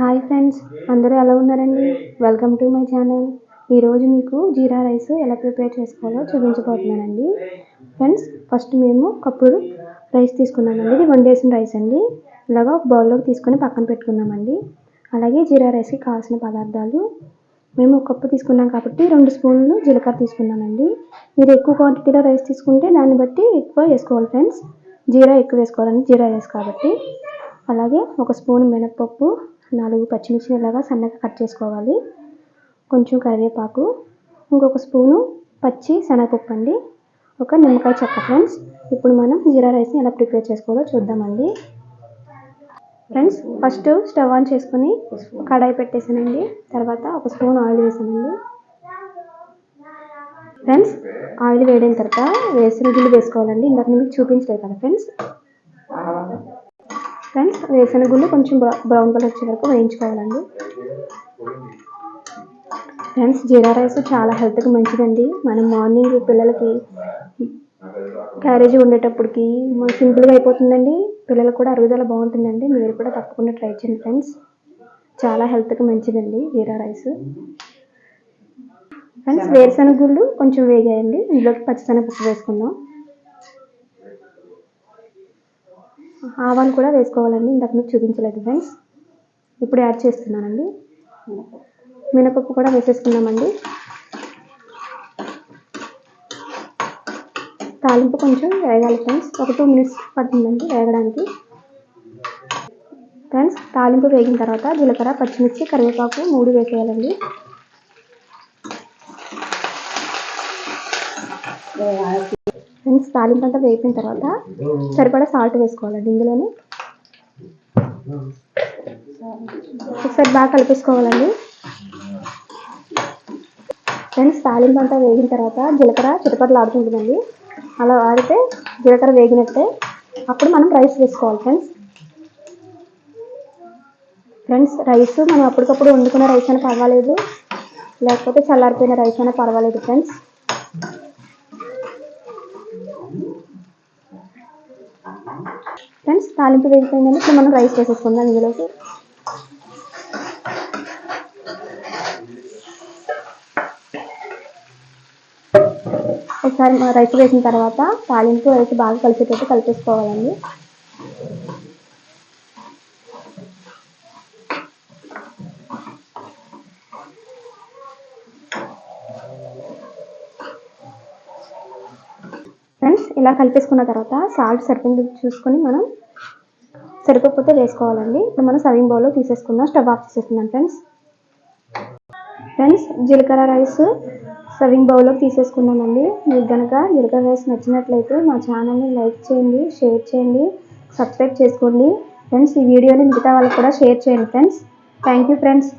Hi friends అందరూ ఎలా ఉన్నారండి? Welcome to my channel. ఈరోజు మీకు జీరా రైస్ ఎలా ప్రిపేర్ చేసుకోవాలో చూపించబోతున్నానండి. ఫ్రెండ్స్ ఫస్ట్ మేము కప్పుడు రైస్ తీసుకున్నామండి. ఇది వండేసిన రైస్ అండి. ఇలాగ ఒక బౌల్లోకి తీసుకొని పక్కన పెట్టుకున్నామండి. అలాగే జీరా రైస్కి కావాల్సిన పదార్థాలు మేము ఒక కప్పు తీసుకున్నాం కాబట్టి రెండు స్పూన్లు జీలకర్ర తీసుకున్నామండి. మీరు ఎక్కువ క్వాంటిటీలో రైస్ తీసుకుంటే దాన్ని బట్టి ఎక్కువ వేసుకోవాలి ఫ్రెండ్స్. జీరా ఎక్కువ వేసుకోవాలండి జీరా రైస్ కాబట్టి. అలాగే ఒక స్పూన్ మినప్పప్పు నాలుగు పచ్చిమిర్చి ఇలాగా సన్నగా కట్ చేసుకోవాలి. కొంచెం కరివేపాకు ఇంకొక స్పూను పచ్చి శనగపప్పు అండి. ఒక నిమ్మకాయ చెక్క ఫ్రెండ్స్. ఇప్పుడు మనం జీరా రైస్ని ఎలా ప్రిపేర్ చేసుకోవాలో చూద్దామండి. ఫ్రెండ్స్ ఫస్ట్ స్టవ్ ఆన్ చేసుకొని కడాయి పెట్టేసానండి. తర్వాత ఒక స్పూన్ ఆయిల్ వేసానండి ఫ్రెండ్స్ ఆయిల్ వేడిన తర్వాత వేసిన గిల్లు వేసుకోవాలండి. ఇందాక మీకు చూపించలేదు కదా ఫ్రెండ్స్. ఫ్రెండ్స్ వేసిన గుళ్ళు కొంచెం బ్రౌన్ కలర్ వచ్చే వరకు వేయించుకోవాలండి. ఫ్రెండ్స్ జీరా రైస్ చాలా హెల్త్కి మంచిదండి. మనం మార్నింగ్ పిల్లలకి క్యారేజీ ఉండేటప్పటికి సింపుల్గా అయిపోతుందండి. పిల్లలకు కూడా అరుగుదల బాగుంటుందండి. మీరు కూడా తప్పకుండా ట్రై చేయండి ఫ్రెండ్స్ చాలా హెల్త్కి మంచిదండి జీరా రైస్. ఫ్రెండ్స్ వేరుశనగ గుళ్ళు కొంచెం వేగాయండి. ఇందులోకి పచ్చిశనగపప్పు వేసుకుందాం. ఆవాలు కూడా వేసుకోవాలండి. ఇంతకు మీకు చూపించలేదు ఫ్రెండ్స్. ఇప్పుడు యాడ్ చేస్తున్నానండి. మినపప్పు కూడా వేసేసుకున్నామండి తాలింపు కొంచెం వేగాలి ఫ్రెండ్స్. ఒక టూ మినిట్స్ పడుతుందండి వేగడానికి. ఫ్రెండ్స్ తాలింపు వేగిన తర్వాత జీలకర్ర పచ్చిమిర్చి కరివేపాకు మూడు వేసేయాలండి. ఫ్రెండ్స్ తాలింపు అంతా వేగిన తర్వాత సరిపడా సాల్ట్ వేసుకోవాలండి ఇందులోనే. ఒకసారి బాగా కలిపేసుకోవాలండి. ఫ్రెండ్స్ తాలింపు అంతా వేగిన తర్వాత జీలకర్ర చిటపట్లు ఆడుతుంటుందండి అలా ఆడితే జీలకర్ర వేగినట్టే. అప్పుడు మనం రైస్ వేసుకోవాలి ఫ్రెండ్స్. ఫ్రెండ్స్ రైస్ మనం అప్పటికప్పుడు వండుకున్న రైస్ అయినా పర్వాలేదు. లేకపోతే చల్లారిపోయిన రైస్ అయినా పర్వాలేదు ఫ్రెండ్స్. ఫ్రెండ్స్ తాలింపు వేగిపోయిందని ఇప్పుడు మనం రైస్ వేసేసుకుందాం ఇందులోకి. ఒకసారి రైస్ వేసిన తర్వాత తాలింపు రైస్ బాగా కలిసేటట్టు కలిపేసుకోవాలండి. ఫ్రెండ్స్ ఇలా కలిపేసుకున్న తర్వాత సాల్ట్ సరిపోయింది చూసుకొని మనం సరిపోతే వేసుకోవాలండి. ఇప్పుడు మనం సర్వింగ్ బౌల్లో తీసేసుకుందాం. స్టవ్ ఆఫ్ చేసేసుకుందాం ఫ్రెండ్స్ ఫ్రెండ్స్ జీలకర్ర రైస్ సర్వింగ్ బౌల్లోకి తీసేసుకున్నామండి. మీకు కనుక జీలకర్ర రైస్ నచ్చినట్లయితే మా ఛానల్ని లైక్ చేయండి షేర్ చేయండి సబ్స్క్రైబ్ చేసుకోండి. ఫ్రెండ్స్ ఈ వీడియోని మిగతా వాళ్ళకి కూడా షేర్ చేయండి ఫ్రెండ్స్ థ్యాంక్ యూ ఫ్రెండ్స్